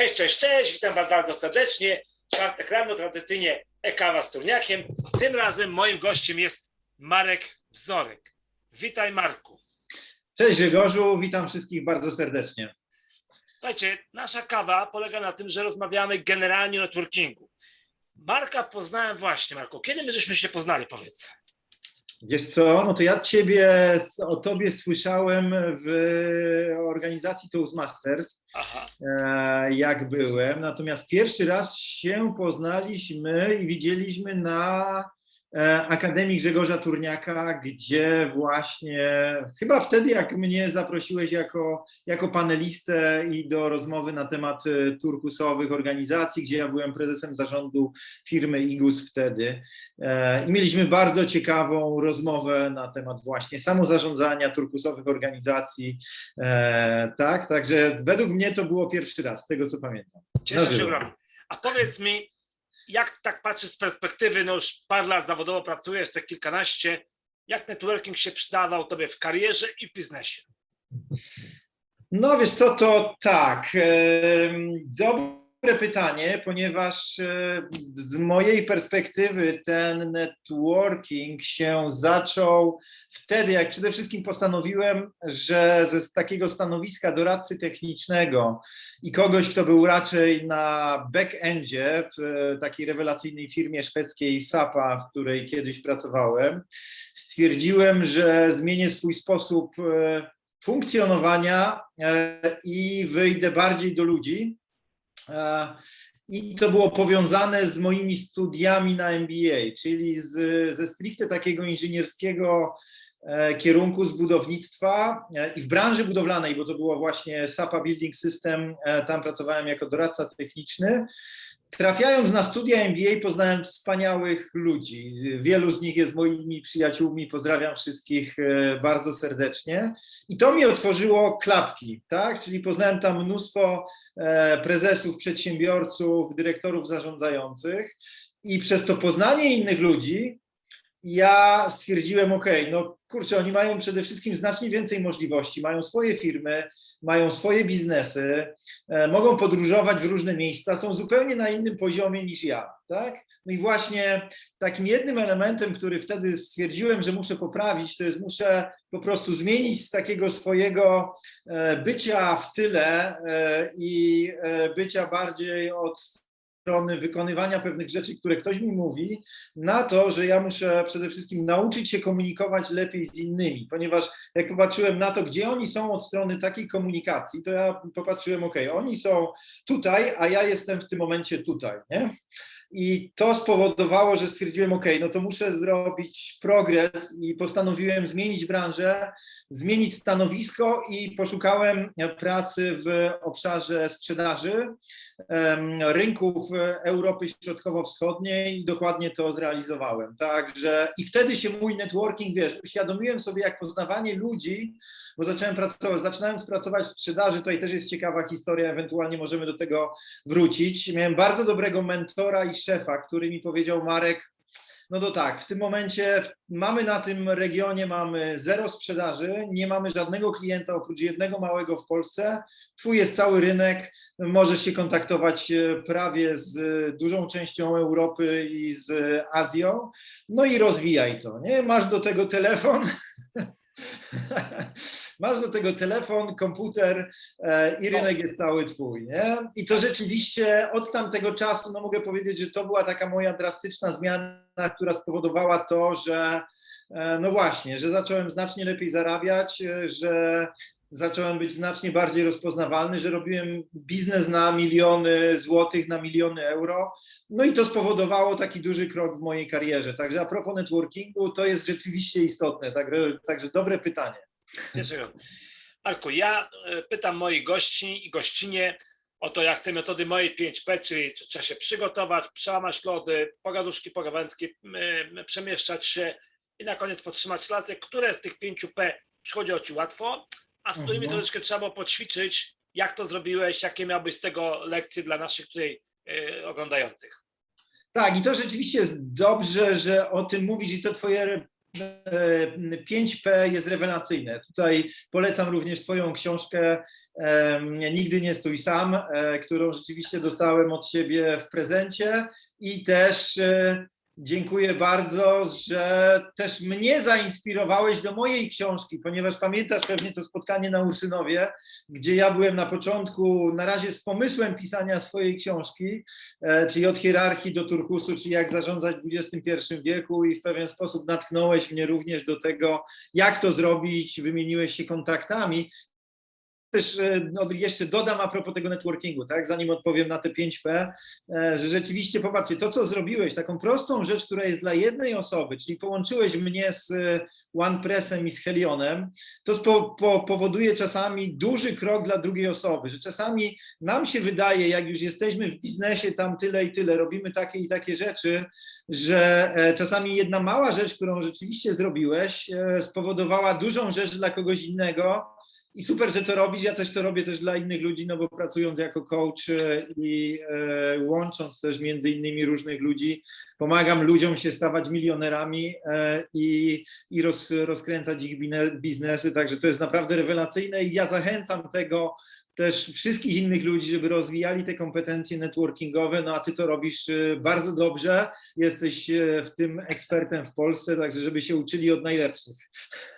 Cześć, cześć, cześć, witam Was bardzo serdecznie. Czwartek rano, tradycyjnie e-kawa z turniakiem. Tym razem moim gościem jest Marek Wzorek. Witaj Marku. Cześć Grzegorzu, witam wszystkich bardzo serdecznie. Słuchajcie, nasza kawa polega na tym, że rozmawiamy generalnie o networkingu. Marka poznałem właśnie, Marku. Kiedy my żeśmy się poznali, powiedz? Wiesz co, no to ja ciebie, o tobie słyszałem w organizacji Toastmasters, Aha, e, jak byłem, natomiast pierwszy raz się poznaliśmy i widzieliśmy na Akademii Grzegorza Turniaka, gdzie właśnie, chyba wtedy jak mnie zaprosiłeś jako, jako panelistę i do rozmowy na temat e, turkusowych organizacji, gdzie ja byłem prezesem zarządu firmy IGUS wtedy E, i mieliśmy bardzo ciekawą rozmowę na temat właśnie samozarządzania turkusowych organizacji, E, tak, także według mnie to było pierwszy raz, z tego co pamiętam. cieszę się. A powiedz mi, jak tak patrzysz z perspektywy, no już parę lat zawodowo pracujesz, te kilkanaście, jak networking się przydawał Tobie w karierze i w biznesie? No wiesz co, to tak. Dobre pytanie, ponieważ e, z mojej perspektywy ten networking się zaczął wtedy, jak przede wszystkim postanowiłem, że z takiego stanowiska doradcy technicznego i kogoś, kto był raczej na backendzie w e, takiej rewelacyjnej firmie szwedzkiej SAPA, w której kiedyś pracowałem, stwierdziłem, że zmienię swój sposób e, funkcjonowania i wyjdę bardziej do ludzi. I to było powiązane z moimi studiami na MBA, czyli z, ze stricte takiego inżynierskiego e, kierunku z budownictwa e, i w branży budowlanej, bo to było właśnie SAPA Building System, e, tam pracowałem jako doradca techniczny. Trafiając na studia MBA poznałem wspaniałych ludzi. Wielu z nich jest moimi przyjaciółmi. Pozdrawiam wszystkich e, bardzo serdecznie. I to mi otworzyło klapki, tak? Czyli poznałem tam mnóstwo e, prezesów, przedsiębiorców, dyrektorów zarządzających. I przez to poznanie innych ludzi ja stwierdziłem, ok, no kurczę, oni mają przede wszystkim znacznie więcej możliwości, mają swoje firmy, mają swoje biznesy, e, mogą podróżować w różne miejsca, są zupełnie na innym poziomie niż ja, tak? No i właśnie takim jednym elementem, który wtedy stwierdziłem, że muszę poprawić, to jest muszę po prostu zmienić z takiego swojego e, bycia w tyle e, i bycia bardziej od strony wykonywania pewnych rzeczy, które ktoś mi mówi, na to, że ja muszę przede wszystkim nauczyć się komunikować lepiej z innymi, ponieważ jak popatrzyłem na to, gdzie oni są od strony takiej komunikacji, to ja popatrzyłem, ok, oni są tutaj, a ja jestem w tym momencie tutaj, nie? I to spowodowało, że stwierdziłem, ok, no to muszę zrobić progres i postanowiłem zmienić branżę, zmienić stanowisko i poszukałem pracy w obszarze sprzedaży rynków Europy Środkowo-Wschodniej i dokładnie to zrealizowałem. Także i wtedy się mój networking, wiesz, uświadomiłem sobie, jak poznawanie ludzi, bo zacząłem pracować, zaczynając pracować w sprzedaży, tutaj też jest ciekawa historia, ewentualnie możemy do tego wrócić. Miałem bardzo dobrego mentora i szefa, który mi powiedział, Marek, no to tak, w tym momencie mamy na tym regionie mamy zero sprzedaży, nie mamy żadnego klienta oprócz jednego małego w Polsce. Twój jest cały rynek, możesz się kontaktować e, prawie z dużą częścią Europy i z Azją. No i rozwijaj to, nie? Masz do tego telefon. Masz do tego telefon, komputer e, i rynek jest cały twój, nie? I to rzeczywiście od tamtego czasu, no mogę powiedzieć, że to była taka moja drastyczna zmiana, która spowodowała to, że e, no właśnie, że zacząłem znacznie lepiej zarabiać, e, że zacząłem być znacznie bardziej rozpoznawalny, że robiłem biznes na miliony złotych, na miliony euro. No i to spowodowało taki duży krok w mojej karierze. Także a propos networkingu, to jest rzeczywiście istotne. Także, także dobre pytanie. Marku, ja e, pytam moich gości i gościnie o to, jak te metody mojej 5P, czyli czy trzeba się przygotować, przełamać lody, pogaduszki, pogawędki, przemieszczać się i na koniec podtrzymać relacje, które z tych 5P przychodziło Ci łatwo, a z którymi Mhm. troszeczkę trzeba było poćwiczyć, jak to zrobiłeś, jakie miałbyś z tego lekcje dla naszych tutaj e, oglądających. Tak, i to rzeczywiście jest dobrze, że o tym mówisz i to twoje 5P jest rewelacyjne. Tutaj polecam również Twoją książkę em, Nigdy nie stój sam, e, którą rzeczywiście dostałem od siebie w prezencie i też e, dziękuję bardzo, że też mnie zainspirowałeś do mojej książki, ponieważ pamiętasz pewnie to spotkanie na Urszynowie, gdzie ja byłem na początku na razie z pomysłem pisania swojej książki, e, czyli od hierarchii do turkusu, czyli jak zarządzać w XXI wieku i w pewien sposób natknąłeś mnie również do tego, jak to zrobić, wymieniłeś się kontaktami. Też e, no, jeszcze dodam a propos tego networkingu, tak, zanim odpowiem na te 5P, e, że rzeczywiście, popatrzcie, to co zrobiłeś, taką prostą rzecz, która jest dla jednej osoby, czyli połączyłeś mnie z e, OnePressem i z Helionem, to spo, po, powoduje czasami duży krok dla drugiej osoby, że czasami nam się wydaje, jak już jesteśmy w biznesie tam tyle i tyle, robimy takie i takie rzeczy, że czasami jedna mała rzecz, którą rzeczywiście zrobiłeś, spowodowała dużą rzecz dla kogoś innego. I super, że to robisz. Ja też to robię też dla innych ludzi, no bo pracując jako coach e, i e, łącząc też między innymi różnych ludzi, pomagam ludziom się stawać milionerami e, i, i roz, rozkręcać ich biznesy. Także to jest naprawdę rewelacyjne i ja zachęcam tego też wszystkich innych ludzi, żeby rozwijali te kompetencje networkingowe. No a ty to robisz bardzo dobrze. Jesteś w tym ekspertem w Polsce, także żeby się uczyli od najlepszych.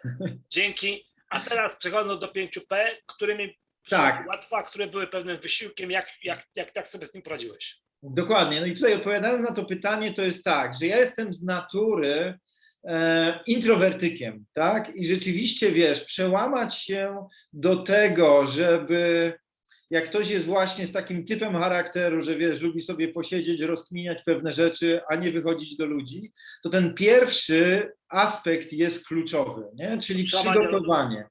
Dzięki. A teraz przechodząc do 5P, którymi Tak. są łatwo, a które były pewnym wysiłkiem, jak, jak, jak, jak sobie z tym poradziłeś? Dokładnie. No i tutaj odpowiadając na to pytanie, to jest tak, że ja jestem z natury e, introwertykiem, tak? I rzeczywiście, wiesz, przełamać się do tego, żeby jak ktoś jest właśnie z takim typem charakteru, że wiesz, lubi sobie posiedzieć, rozkminiać pewne rzeczy, a nie wychodzić do ludzi, to ten pierwszy aspekt jest kluczowy, nie? Czyli przygotowanie.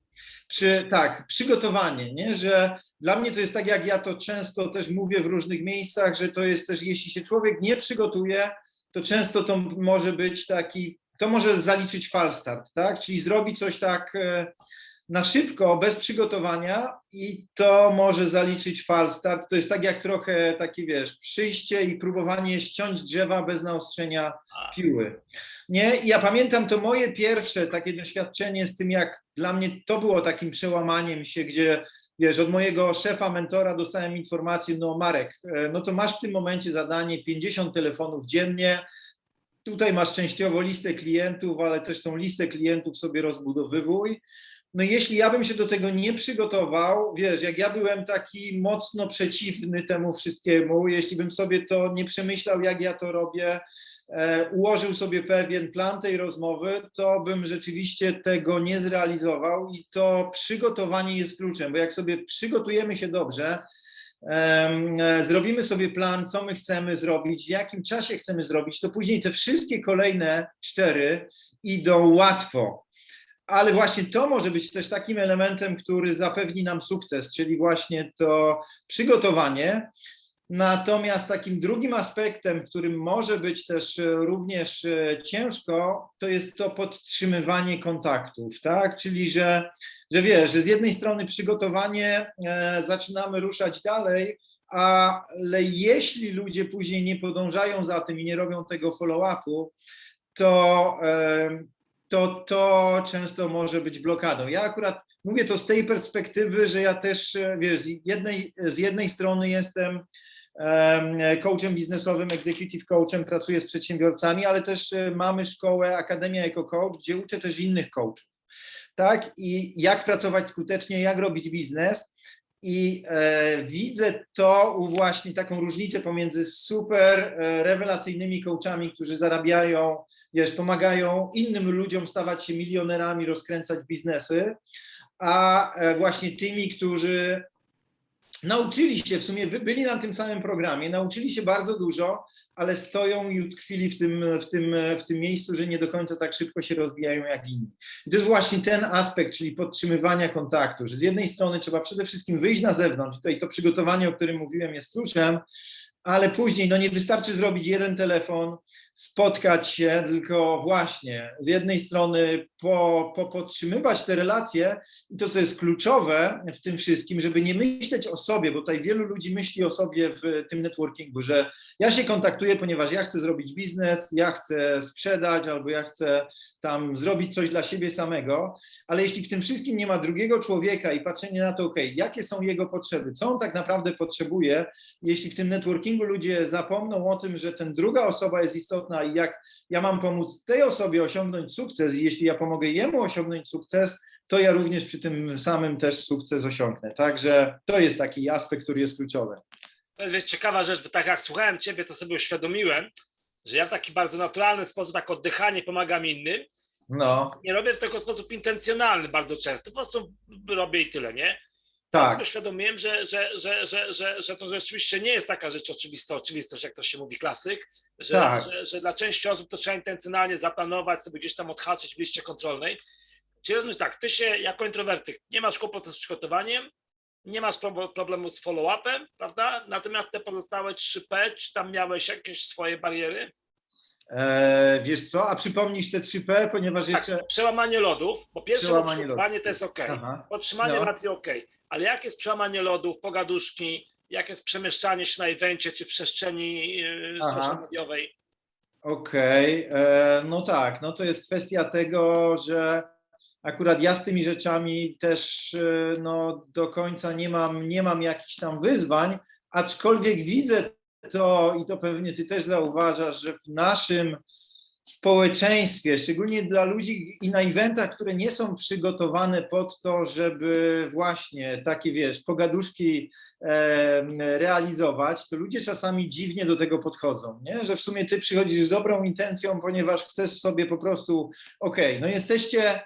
Przy, tak, przygotowanie, nie? Że dla mnie to jest tak, jak ja to często też mówię w różnych miejscach, że to jest też, jeśli się człowiek nie przygotuje, to często to może być taki, to może zaliczyć falstart, tak? Czyli zrobić coś tak e, na szybko, bez przygotowania i to może zaliczyć falstart. To jest tak jak trochę takie, wiesz, przyjście i próbowanie ściąć drzewa bez naostrzenia A, piły. Nie? I ja pamiętam to moje pierwsze takie doświadczenie z tym, jak dla mnie to było takim przełamaniem się, gdzie wiesz, od mojego szefa, mentora dostałem informację, no Marek, e, no to masz w tym momencie zadanie 50 telefonów dziennie, tutaj masz częściowo listę klientów, ale też tą listę klientów sobie rozbudowywuj. No jeśli ja bym się do tego nie przygotował, wiesz, jak ja byłem taki mocno przeciwny temu wszystkiemu, jeśli bym sobie to nie przemyślał, jak ja to robię, e, ułożył sobie pewien plan tej rozmowy, to bym rzeczywiście tego nie zrealizował i to przygotowanie jest kluczem, bo jak sobie przygotujemy się dobrze, e, zrobimy sobie plan, co my chcemy zrobić, w jakim czasie chcemy zrobić, to później te wszystkie kolejne cztery idą łatwo. Ale właśnie to może być też takim elementem, który zapewni nam sukces, czyli właśnie to przygotowanie. Natomiast takim drugim aspektem, którym może być też e, również e, ciężko, to jest to podtrzymywanie kontaktów, tak? Czyli że, że wiesz, że z jednej strony przygotowanie, e, zaczynamy ruszać dalej, ale jeśli ludzie później nie podążają za tym i nie robią tego follow-upu, to, to to często może być blokadą. Ja akurat mówię to z tej perspektywy, że ja też, e, wiesz, z jednej, z jednej strony jestem em, coachem biznesowym, executive coachem, pracuję z przedsiębiorcami, ale też e, mamy szkołę Akademia Eco Coach, gdzie uczę też innych coachów. Tak? I jak pracować skutecznie, jak robić biznes. I e, widzę to właśnie taką różnicę pomiędzy super e, rewelacyjnymi coachami, którzy zarabiają, wiesz, pomagają innym ludziom stawać się milionerami, rozkręcać biznesy, a e, właśnie tymi, którzy nauczyli się, w sumie by- byli na tym samym programie, nauczyli się bardzo dużo, ale stoją i utkwili w tym, w tym, w tym miejscu, że nie do końca tak szybko się rozwijają jak inni. I to jest właśnie ten aspekt, czyli podtrzymywania kontaktu, że z jednej strony trzeba przede wszystkim wyjść na zewnątrz, tutaj to przygotowanie, o którym mówiłem, jest kluczem, ale później no nie wystarczy zrobić jeden telefon, spotkać się, tylko właśnie z jednej strony po, po, podtrzymywać te relacje i to, co jest kluczowe w tym wszystkim, żeby nie myśleć o sobie, bo tutaj wielu ludzi myśli o sobie w tym networkingu, że ja się kontaktuję, ponieważ ja chcę zrobić biznes, ja chcę sprzedać albo ja chcę tam zrobić coś dla siebie samego, ale jeśli w tym wszystkim nie ma drugiego człowieka i patrzenie na to, ok, jakie są jego potrzeby, co on tak naprawdę potrzebuje, jeśli w tym networkingu ludzie zapomną o tym, że ten druga osoba jest istotna i jak ja mam pomóc tej osobie osiągnąć sukces i jeśli ja pomogę jemu osiągnąć sukces, to ja również przy tym samym też sukces osiągnę. Także to jest taki aspekt, który jest kluczowy. To jest wiesz, ciekawa rzecz, bo tak jak słuchałem Ciebie, to sobie uświadomiłem, że ja w taki bardzo naturalny sposób, jak oddychanie, pomagam innym. No, Nie robię w tego sposób intencjonalny bardzo często, po prostu robię i tyle, nie? Tak, Tak. Uświadomiłem, że, że, że, że, że, że to rzeczywiście nie jest taka rzecz oczywista, oczywistość, jak to się mówi klasyk, że, Tak. że, że dla części osób to trzeba intencjonalnie zaplanować, sobie gdzieś tam odhaczyć w liście kontrolnej. Czyli rozumiem tak, ty się jako introwertyk nie masz kłopotu z przygotowaniem, nie masz prob- problemu z follow-upem, prawda? Natomiast te pozostałe 3P, czy tam miałeś jakieś swoje bariery? E, wiesz co, a przypomnisz te 3P, ponieważ jeszcze... Tak, przełamanie lodów, bo pierwsze przygotowanie to jest ok. Aha. Podtrzymanie No. relacji ok, ale jak jest przełamanie lodów, pogaduszki, jak jest przemieszczanie się na evencie czy w przestrzeni yy, social mediowej? Okej, e, no tak, no to jest kwestia tego, że akurat ja z tymi rzeczami też e, no, do końca nie mam, nie mam jakichś tam wyzwań, aczkolwiek widzę to i to pewnie ty też zauważasz, że w naszym społeczeństwie, szczególnie dla ludzi i na eventach, które nie są przygotowane pod to, żeby właśnie takie, wiesz, pogaduszki e, realizować, to ludzie czasami dziwnie do tego podchodzą, nie? że w sumie ty przychodzisz z dobrą intencją, ponieważ chcesz sobie po prostu, okej, no jesteście,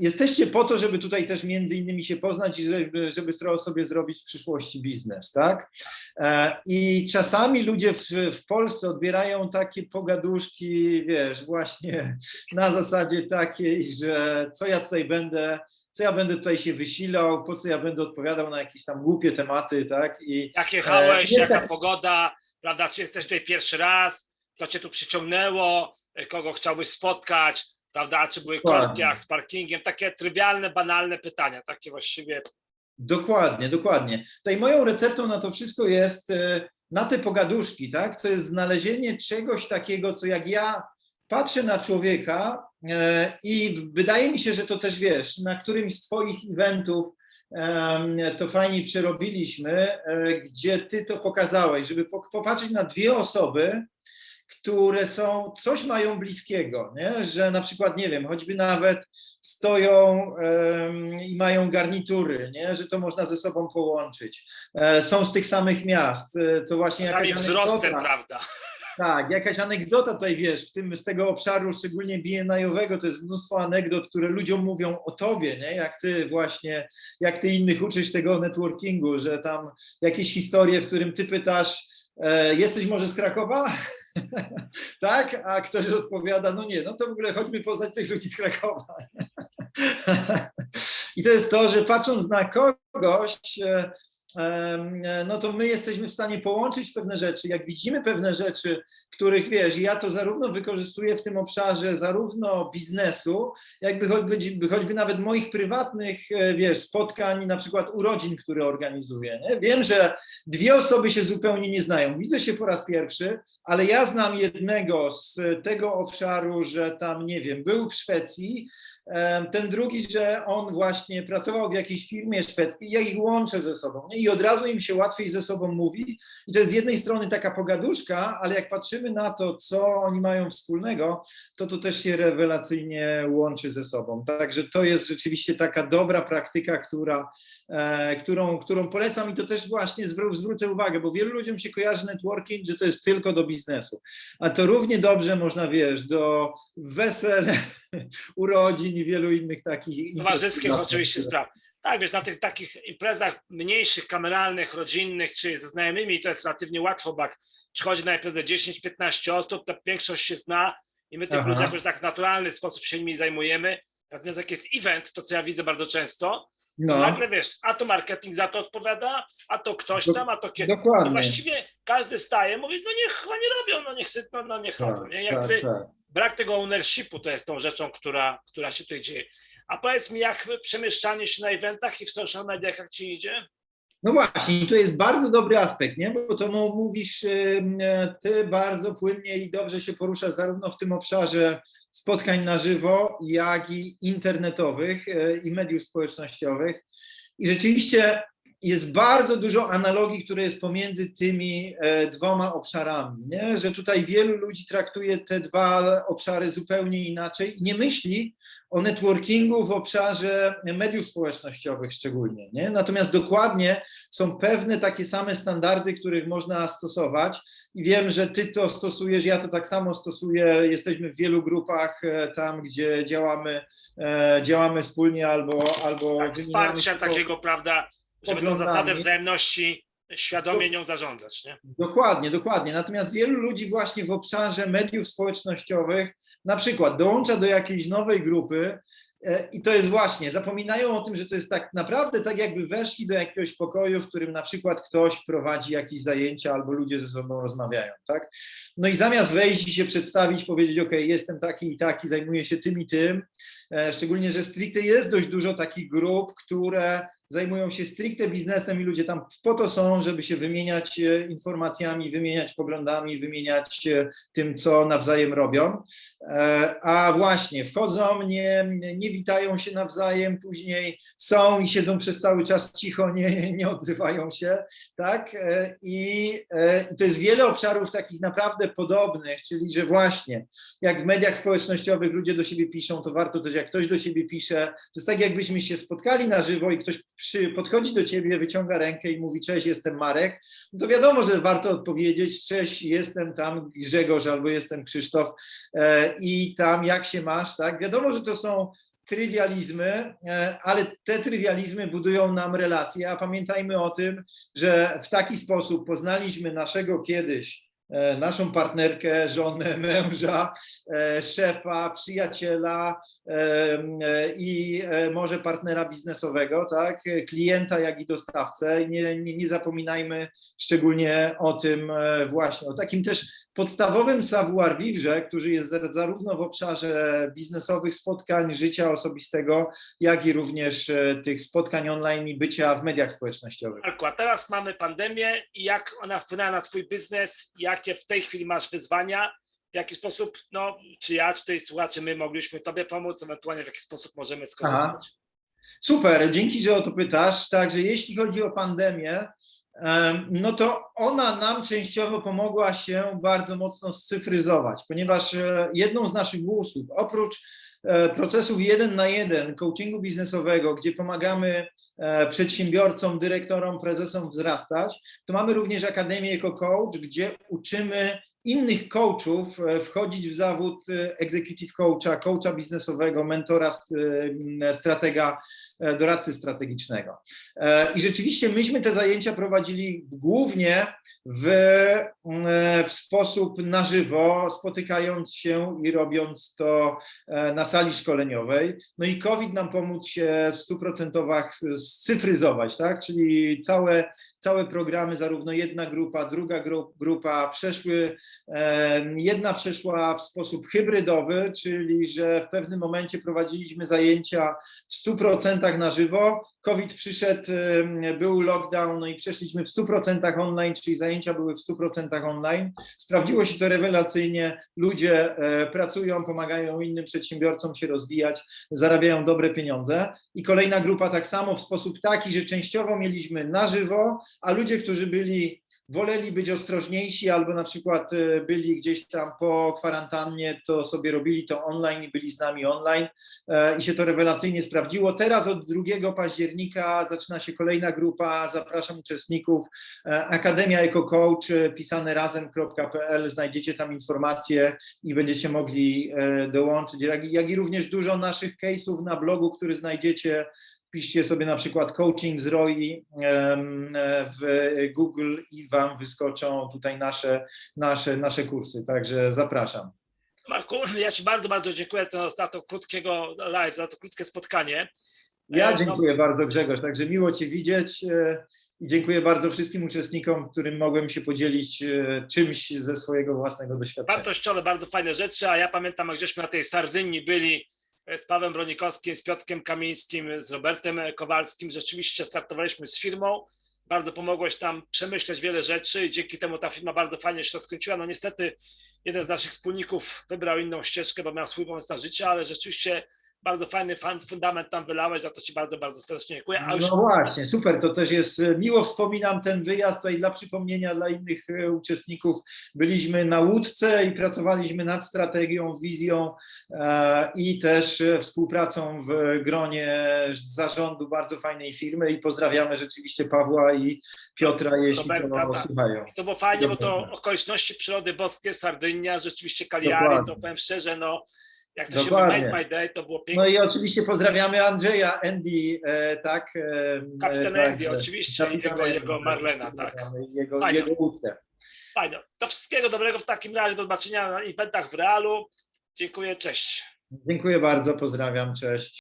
jesteście po to, żeby tutaj też między innymi się poznać i żeby, żeby sobie zrobić w przyszłości biznes, tak? E, I czasami ludzie w, w Polsce odbierają takie pogaduszki, wiesz, właśnie na zasadzie takiej, że co ja tutaj będę, co ja będę tutaj się wysilał, po co ja będę odpowiadał na jakieś tam głupie tematy, tak? I Jak jechałeś, nie jaka tak. pogoda, prawda? Czy jesteś tutaj pierwszy raz? Co cię tu przyciągnęło? Kogo chciałbyś spotkać? Prawda? Czy były korki jak z parkingiem? Takie trywialne, banalne pytania, takie właściwie Dokładnie, dokładnie. Tutaj moją receptą na to wszystko jest e, na te pogaduszki, tak? To jest znalezienie czegoś takiego, co jak ja patrzę na człowieka e, i wydaje mi się, że to też wiesz, na którymś z Twoich eventów to fajnie przerobiliśmy, e, gdzie Ty to pokazałeś, żeby po- popatrzeć na dwie osoby, które są, coś mają bliskiego, nie? że na przykład, nie wiem, choćby nawet stoją i mają garnitury, nie? że to można ze sobą połączyć. E, są z tych samych miast, e, co właśnie jakaś wzrostem, anegdota. prawda? Tak, jakaś anegdota tutaj, wiesz, w tym, z tego obszaru, szczególnie BNI-owego, to jest mnóstwo anegdot, które ludziom mówią o tobie, nie? jak ty właśnie, jak ty innych uczysz tego networkingu, że tam jakieś historie, w którym ty pytasz, e, jesteś może z Krakowa? tak, a ktoś odpowiada, no nie, no to w ogóle chodźmy poznać tych ludzi z Krakowa. I to jest to, że patrząc na kogoś, e, no to my jesteśmy w stanie połączyć pewne rzeczy. Jak widzimy pewne rzeczy, których wiesz, ja to zarówno wykorzystuję w tym obszarze zarówno biznesu, jakby choćby, choćby nawet moich prywatnych, e, wiesz, spotkań, na przykład urodzin, które organizuję. Nie? Wiem, że dwie osoby się zupełnie nie znają. Widzę się po raz pierwszy, ale ja znam jednego z tego obszaru, że tam, nie wiem, był w Szwecji, ten drugi, że on właśnie pracował w jakiejś firmie szwedzkiej, ja ich łączę ze sobą nie? I od razu im się łatwiej ze sobą mówi i to jest z jednej strony taka pogaduszka, ale jak patrzymy na to, co oni mają wspólnego, to to też się rewelacyjnie łączy ze sobą. Także to jest rzeczywiście taka dobra praktyka, która, e, którą, którą polecam i to też właśnie zwró- zwrócę uwagę, bo wielu ludziom się kojarzy networking, że to jest tylko do biznesu, a to równie dobrze można, wiesz, do wesel, urodzin i wielu innych takich Towarzyskich prywatnych. oczywiście spraw. Tak, wiesz, na tych takich imprezach mniejszych, kameralnych, rodzinnych, czy ze znajomymi, to jest relatywnie łatwo, bo jak przychodzi na imprezę 10-15 osób, to większość się zna i my tych Aha. ludzi jakoś tak w naturalny sposób się nimi zajmujemy. Natomiast jak jest event, to co ja widzę bardzo często, No, Nagle wiesz, a to marketing za to odpowiada, a to ktoś tam, a to kiedy. dokładnie. No właściwie każdy staje, mówi, no niech oni robią, no niech sytną, no niech robią. Tak, Nie? tak, Jakby tak. brak tego ownershipu to jest tą rzeczą, która, która się tutaj dzieje. A powiedz mi, jak przemieszczanie się na eventach i w social mediach, jak ci idzie? No właśnie, to jest bardzo dobry aspekt, nie? bo to no, mówisz, ym, e, ty bardzo płynnie i dobrze się poruszasz zarówno w tym obszarze spotkań na żywo, jak i internetowych e, i mediów społecznościowych. I rzeczywiście jest bardzo dużo analogii, które jest pomiędzy tymi e, dwoma obszarami, nie? że tutaj wielu ludzi traktuje te dwa obszary zupełnie inaczej i nie myśli o networkingu w obszarze mediów społecznościowych szczególnie. Nie? Natomiast dokładnie są pewne takie same standardy, których można stosować i wiem, że ty to stosujesz, ja to tak samo stosuję, jesteśmy w wielu grupach e, tam, gdzie działamy, e, działamy wspólnie albo, albo Tak, wsparcia takiego, prawda, żeby tą zasadę wzajemności świadomie nią zarządzać, nie? Dokładnie, dokładnie. Natomiast wielu ludzi właśnie w obszarze mediów społecznościowych na przykład dołącza do jakiejś nowej grupy e, i to jest właśnie, zapominają o tym, że to jest tak naprawdę tak jakby weszli do jakiegoś pokoju, w którym na przykład ktoś prowadzi jakieś zajęcia albo ludzie ze sobą rozmawiają, tak? No i zamiast wejść i się przedstawić, powiedzieć, ok, jestem taki i taki, zajmuję się tym i tym, szczególnie, że stricte jest dość dużo takich grup, które zajmują się stricte biznesem i ludzie tam po to są, żeby się wymieniać e, informacjami, wymieniać poglądami, wymieniać e, tym, co nawzajem robią. E, A właśnie, wchodzą, nie, nie witają się nawzajem, później są i siedzą przez cały czas cicho, nie, nie odzywają się, tak? E, I e, i to jest wiele obszarów takich naprawdę podobnych, czyli że właśnie, jak w mediach społecznościowych ludzie do siebie piszą, to warto też, jak ktoś do ciebie pisze, to jest tak, jakbyśmy się spotkali na żywo i ktoś przy, podchodzi do ciebie, wyciąga rękę i mówi, cześć, jestem Marek, no to wiadomo, że warto odpowiedzieć, cześć, jestem tam Grzegorz albo jestem Krzysztof e, i tam jak się masz, tak? Wiadomo, że to są trywializmy, e, ale te trywializmy budują nam relacje, a pamiętajmy o tym, że w taki sposób poznaliśmy naszego kiedyś, naszą partnerkę, żonę, męża, e, szefa, przyjaciela e, e, i e, może partnera biznesowego, tak, klienta, jak i dostawcę. Nie, nie, nie zapominajmy szczególnie o tym e, właśnie, o takim też podstawowym savoir vivre, który jest za- zarówno w obszarze biznesowych spotkań, życia osobistego, jak i również e, tych spotkań online i bycia w mediach społecznościowych. Marku, a teraz mamy pandemię i jak ona wpłynęła na twój biznes, jakie w tej chwili masz wyzwania, w jaki sposób, no, czy ja, czy tutaj słuchacze, my mogliśmy tobie pomóc, ewentualnie w jaki sposób możemy skorzystać. Super, dzięki, że o to pytasz. Także jeśli chodzi o pandemię, em, no to ona nam częściowo pomogła się bardzo mocno scyfryzować, ponieważ e, jedną z naszych usług, oprócz e, procesów jeden na jeden, coachingu biznesowego, gdzie pomagamy e, przedsiębiorcom, dyrektorom, prezesom wzrastać, to mamy również Akademię Eco Coach, gdzie uczymy innych coachów e, wchodzić w zawód e, executive coacha, coacha biznesowego, mentora, e, stratega, doradcy strategicznego. I rzeczywiście myśmy te zajęcia prowadzili głównie w, w sposób na żywo, spotykając się i robiąc to na sali szkoleniowej. No i COVID nam pomógł się w 100% scyfryzować, tak? Czyli całe, całe programy, zarówno jedna grupa, druga gru- grupa przeszły Em, Jedna przeszła w sposób hybrydowy, czyli że w pewnym momencie prowadziliśmy zajęcia w 100% na żywo. COVID przyszedł, em, był lockdown, no i przeszliśmy w 100% online, czyli zajęcia były w 100% online. Sprawdziło się to rewelacyjnie. Ludzie e, pracują, pomagają innym przedsiębiorcom się rozwijać, zarabiają dobre pieniądze. I kolejna grupa tak samo w sposób taki, że częściowo mieliśmy na żywo, a ludzie, którzy byli woleli być ostrożniejsi albo na przykład e, byli gdzieś tam po kwarantannie, to sobie robili to online i byli z nami online e, i się to rewelacyjnie sprawdziło. Teraz od 2 października zaczyna się kolejna grupa, zapraszam uczestników, e, Akademia Eco Coach, pisane razem.pl, znajdziecie tam informacje i będziecie mogli dołączyć, jak i również dużo naszych case'ów na blogu, który znajdziecie Wpiszcie sobie na przykład coaching z ROI e, w Google i Wam wyskoczą tutaj nasze, nasze, nasze kursy. Także zapraszam. Marku, ja Ci bardzo, bardzo dziękuję za, to krótkiego live, za to krótkie spotkanie. Ja E, no- dziękuję bardzo Grzegorz, także miło Cię widzieć e, i dziękuję bardzo wszystkim uczestnikom, którym mogłem się podzielić czymś ze swojego własnego doświadczenia. wartościowe, bardzo fajne rzeczy, a ja pamiętam, jak żeśmy na tej Sardynii byli z Pawłem Bronikowskim, z Piotrkiem Kamińskim, z Robertem Kowalskim, rzeczywiście startowaliśmy z firmą, bardzo pomogłeś tam przemyśleć wiele rzeczy i dzięki temu ta firma bardzo fajnie się rozkręciła. No niestety jeden z naszych wspólników wybrał inną ścieżkę, bo miał swój pomysł na życie, ale rzeczywiście bardzo fajny fundament tam wylałeś, za to Ci bardzo, bardzo serdecznie dziękuję. A już No właśnie, super, to też jest, e, miło wspominam ten wyjazd tutaj dla przypomnienia dla innych e, uczestników. Byliśmy na łódce i pracowaliśmy nad strategią, wizją e, i też współpracą w gronie zarządu bardzo fajnej firmy i pozdrawiamy rzeczywiście Pawła i Piotra, jeśli Roberta, to tak. słuchają. To było fajnie, bo to okoliczności przyrody boskie, Sardynia, rzeczywiście Cagliari, to powiem szczerze, no jak to Dokładnie. się my day, to było No i oczywiście pozdrawiamy Andrzeja, Andy, e, tak. e, Kapitan e, Andy, oczywiście, Kapitan jego, Andy, jego Marlena, tak. Jego, jego łódkę. Fajnie. To wszystkiego dobrego w takim razie, do zobaczenia na eventach w realu. Dziękuję, cześć. Dziękuję bardzo, pozdrawiam, cześć.